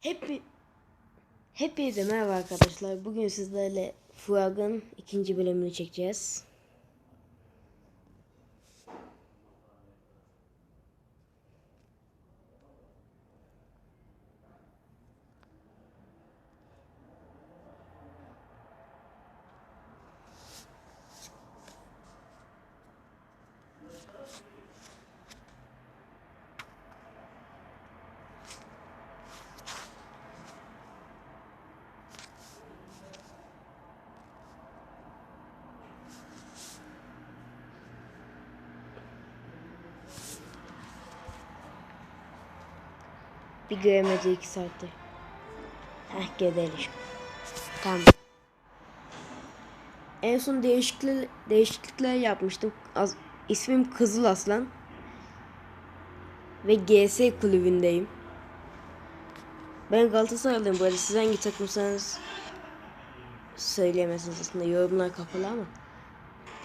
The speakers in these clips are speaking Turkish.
Hep Hepinize merhaba arkadaşlar. Bugün sizlerle Frog'un ikinci bölümünü çekeceğiz. Bir göremedi iki saattir. Heh gidelim. Tamam. En son değişiklikler, değişiklikler yapmıştım. Az, ismim Kızıl Aslan. Ve GS kulübündeyim. Ben Galatasaraylıyım bu arada. Siz hangi takımsanız söyleyemezsiniz aslında. Yorumlar kapalı ama.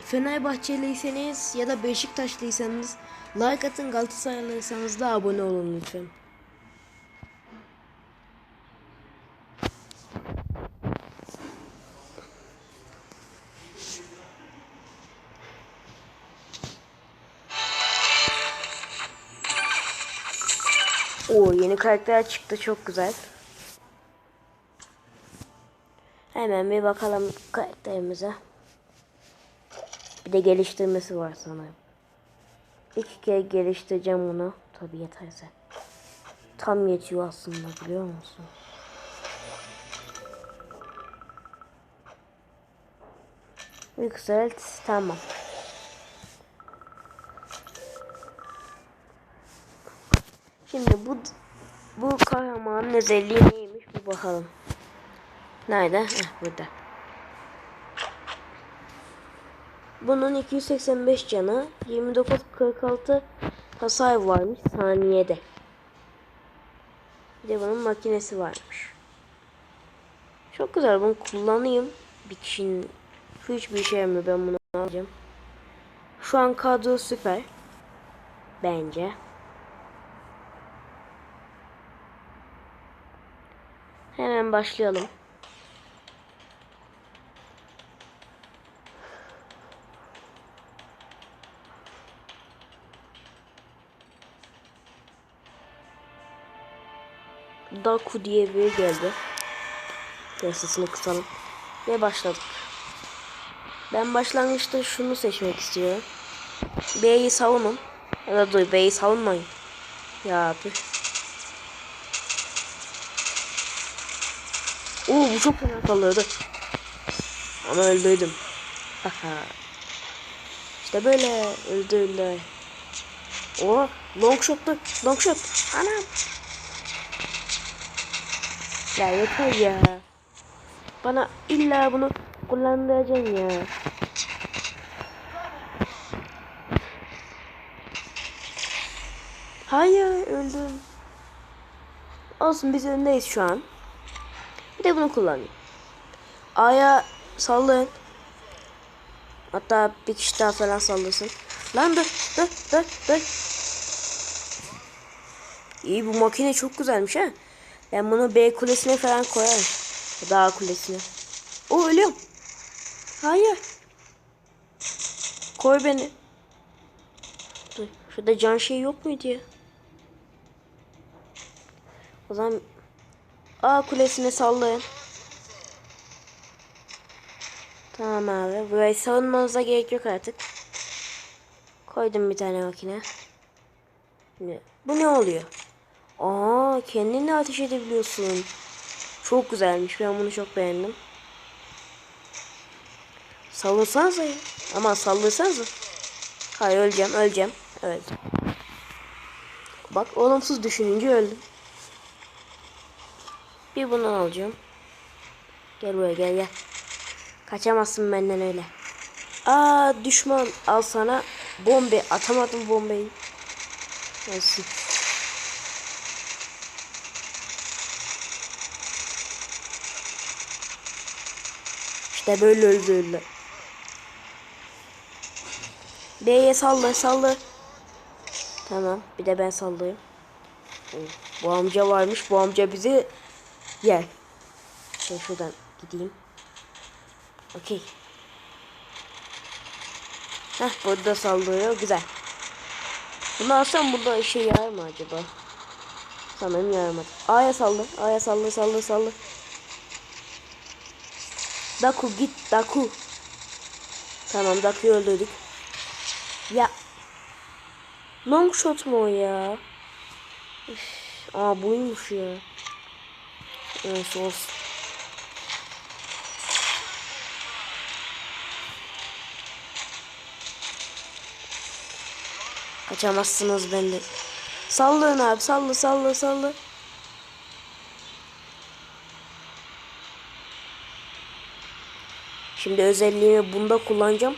Fenerbahçeliyseniz ya da Beşiktaşlıysanız like atın Galatasaraylıysanız da abone olun lütfen. Oo yeni karakter çıktı çok güzel. Hemen bir bakalım karakterimize. Bir de geliştirmesi var sanırım. İki kere geliştireceğim bunu. Tabi yeterse. Tam yetiyor aslında biliyor musun? Yükselt. Tamam. Şimdi bu bu kahramanın özelliği neymiş bir bakalım. Nerede? Heh, burada. Bunun 285 canı, 29-46 hasar varmış saniyede. Bir de bunun makinesi varmış. Çok güzel bunu kullanayım. Bir kişinin hiçbir işe yaramıyor ben bunu alacağım. Şu an kadro süper. Bence. Hemen başlayalım. Daku diye biri geldi. Sesini kısalım. Ve başladık. Ben başlangıçta şunu seçmek istiyorum. B'yi savunun. Ya da dur B'yi savunmayın. Ya abi. Oo bu çok fena kalıyordu. Ama öldürdüm. Haha. işte böyle öldü öldü. Oo long shot'tu. Long shot. Anam. Ya yeter ya. Bana illa bunu kullandıracaksın ya. Hayır öldüm. Olsun biz öndeyiz şu an. De bunu kullanayım. A'ya sallayın. Hatta bir kişi daha falan sallasın. Lan dur dur dur dur. İyi bu makine çok güzelmiş ha. Ben bunu B kulesine falan koyarım. Dağ kulesine. O ölüyorum. Hayır. Koy beni. Dur. Şurada can şey yok muydu ya? O zaman A kulesine sallayın. Tamam abi. Burayı savunmanıza gerek yok artık. Koydum bir tane makine. Bu ne oluyor? Aa kendini ateş edebiliyorsun. Çok güzelmiş. Ben bunu çok beğendim. Savunsanıza ya. Ama sallırsanıza. Hayır öleceğim öleceğim. Evet. Bak olumsuz düşününce öldüm. Bir bundan alacağım. Gel buraya gel gel. Kaçamazsın benden öyle. Aa düşman al sana bombe. Atamadım bombeyi. Olsun. İşte böyle öldü öldü. B'ye salla salla. Tamam bir de ben sallayayım. Bu amca varmış. Bu amca bizi Gel. Ben şuradan gideyim. Okey. Heh burada sallıyor. Güzel. Bunu alsam burada işe yarar mı acaba? Sanırım yaramadı. A'ya sallı. A'ya sallı sallı sallı. Daku git Daku. Tamam Daku'yu öldürdük. Ya. Long shot mu o ya? Üf. Aa buymuş ya. Neyse olsun. Kaçamazsınız benden. Sallayın abi salla salla salla. Şimdi özelliğimi bunda kullanacağım.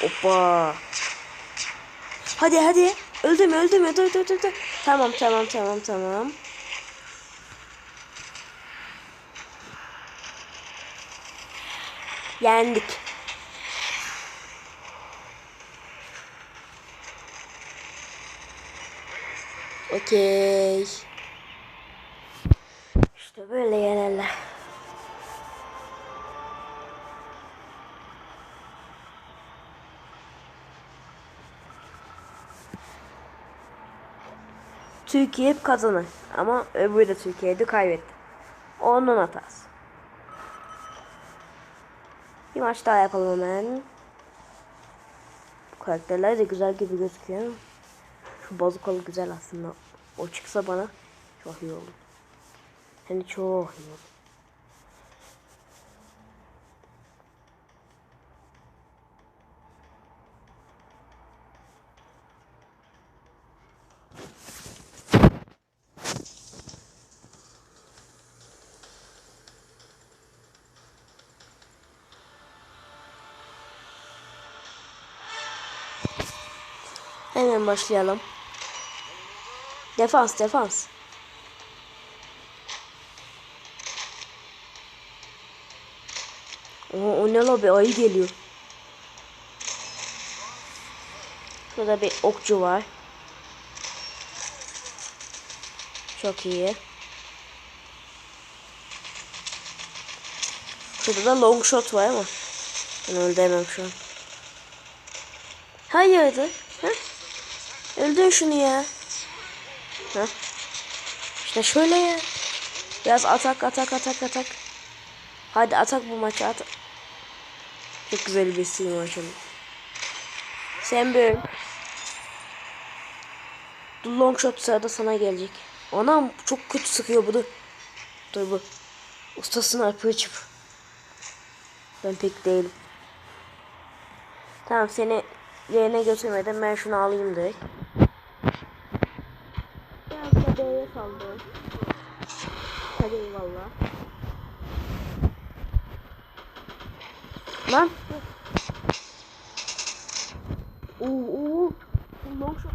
Hoppa. Hadi hadi. Öldüm öldüm öldüm öldüm öldüm. Tamam tamam tamam tamam. Yendik. Okey. İşte böyle yenerler. Türkiye hep kazanır. Ama öbürü de Türkiye'de kaybetti. Onun hatası. Bir maç daha yapalım hemen. Bu karakterler de güzel gibi gözüküyor. Şu bazukalı güzel aslında. O çıksa bana çok iyi olur. De çok iyi olur. Hemen başlayalım. Defans, defans. O, o ne la be ayı geliyor. Şurada bir okçu var. Çok iyi. Şurada da long shot var ama ben öldüremem şu an. Hayırdır? Öldür şunu ya. Ha? İşte şöyle ya. Biraz atak atak atak atak. Hadi atak bu maçı at. Çok güzel bir sim maçım. Sen. The long shot sırada sana gelecek. Anam çok kötü sıkıyor bu da. Dur bu. Ustasını arpıyor çıp. Ben pek değilim. Tamam seni yerine götürmeden ben şunu alayım direkt. Biraz da B'ye saldım. Hadi eyvallah. Lan. Oo, oo. Long shot.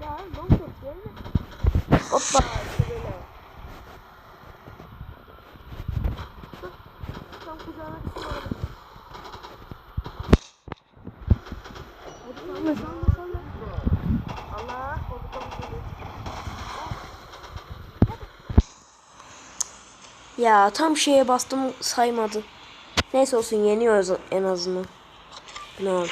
Ya long shot gelme. Hoppa. Tam kucağına düşüyorum. Hadi salla. Ya tam şeye bastım saymadı. Neyse olsun yeniyoruz en azından. Ne oldu?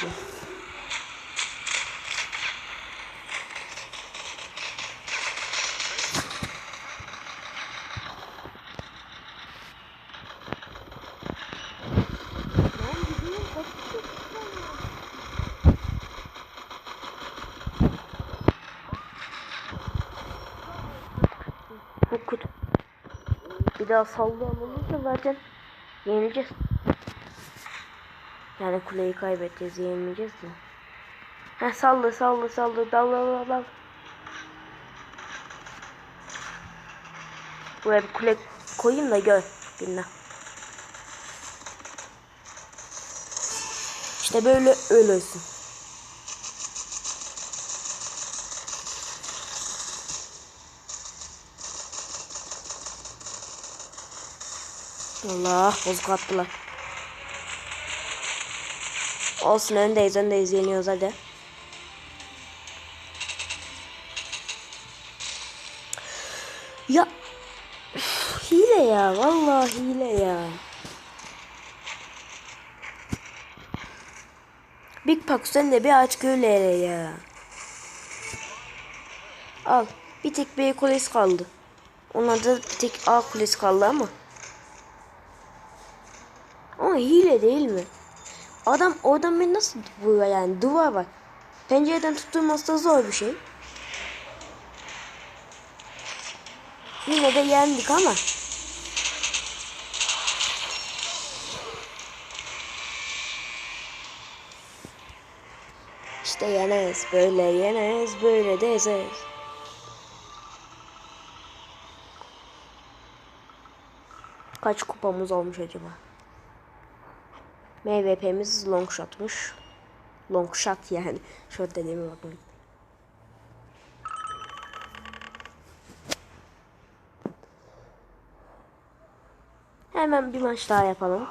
Çok kötü. Bir daha sallayan olursa zaten yenileceğiz. Yani kuleyi kaybedeceğiz, yenileceğiz de. Heh sallı sallı sallı dal dal dal. Buraya bir kule koyayım da gör. Dinle. İşte böyle ölürsün. Allah bozuk attılar. Olsun öndeyiz öndeyiz yeniyoruz hadi. Ya hile ya vallahi hile ya. Big Pack sen de bir aç gölere ya. Al bir tek B kulesi kaldı. Onlarda tek A kulesi kaldı ama. Ama hile değil mi? Adam oradan beni nasıl vuruyor yani duvar var. Pencereden tutturması da zor bir şey. Yine de yendik ama. İşte yeneriz böyle yeneriz böyle de ezeriz. Kaç kupamız olmuş acaba? MVP'miz long shot'muş. Long shot yani. Shot dediğime bakmayın. Hemen bir maç daha yapalım.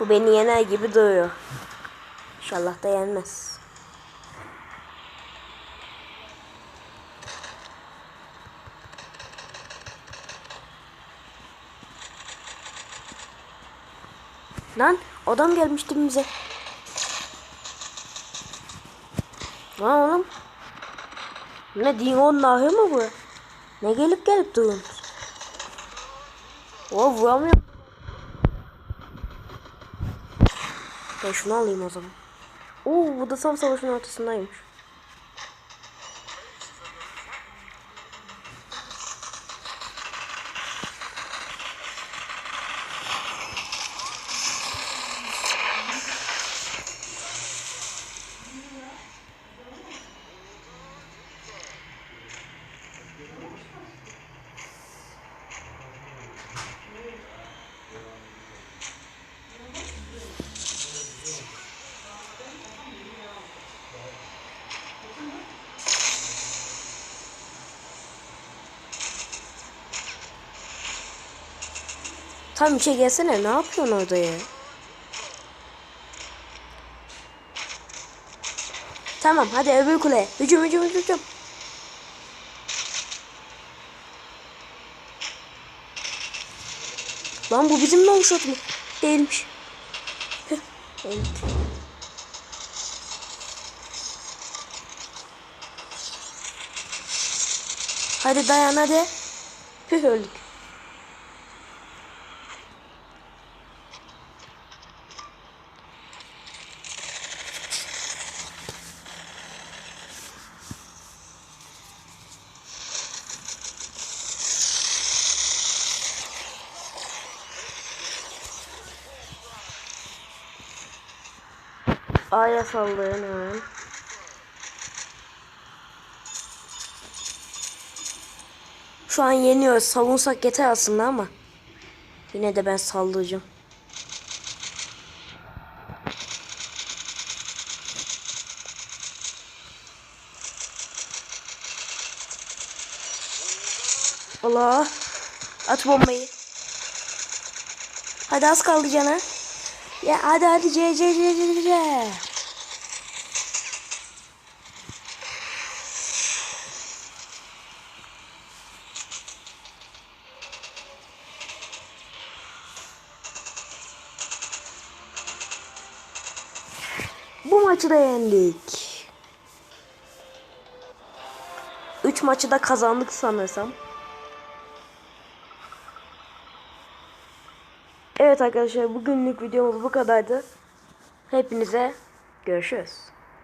Bu beni yener gibi duruyor. İnşallah da yenmez. Lan adam gelmişti bize. Lan oğlum. Ne Dingo'nun ahı mı bu? Ne gelip gelip duruyorsunuz? O vuramıyorum. Ben şunu alayım o zaman. Oo bu da tam savaşın ortasındaymış. Tam içe gelsene ne yapıyorsun orada ya? Tamam hadi öbür kule. Hücum hücum hücum. Lan bu bizim long shot mu? Değilmiş. Evet. Hadi dayan hadi. Püh öldük. A'ya sallayın hemen. Şu an yeniyoruz. Savunsak yeter aslında ama. Yine de ben sallayacağım. Allah. At bombayı. Hadi az kaldı cana. Ya hadi hadi C C C C C. Bu maçı da yendik. 3 maçı da kazandık sanırsam. Arkadaşlar bugünlük videomuz bu kadardı. Hepinize görüşürüz.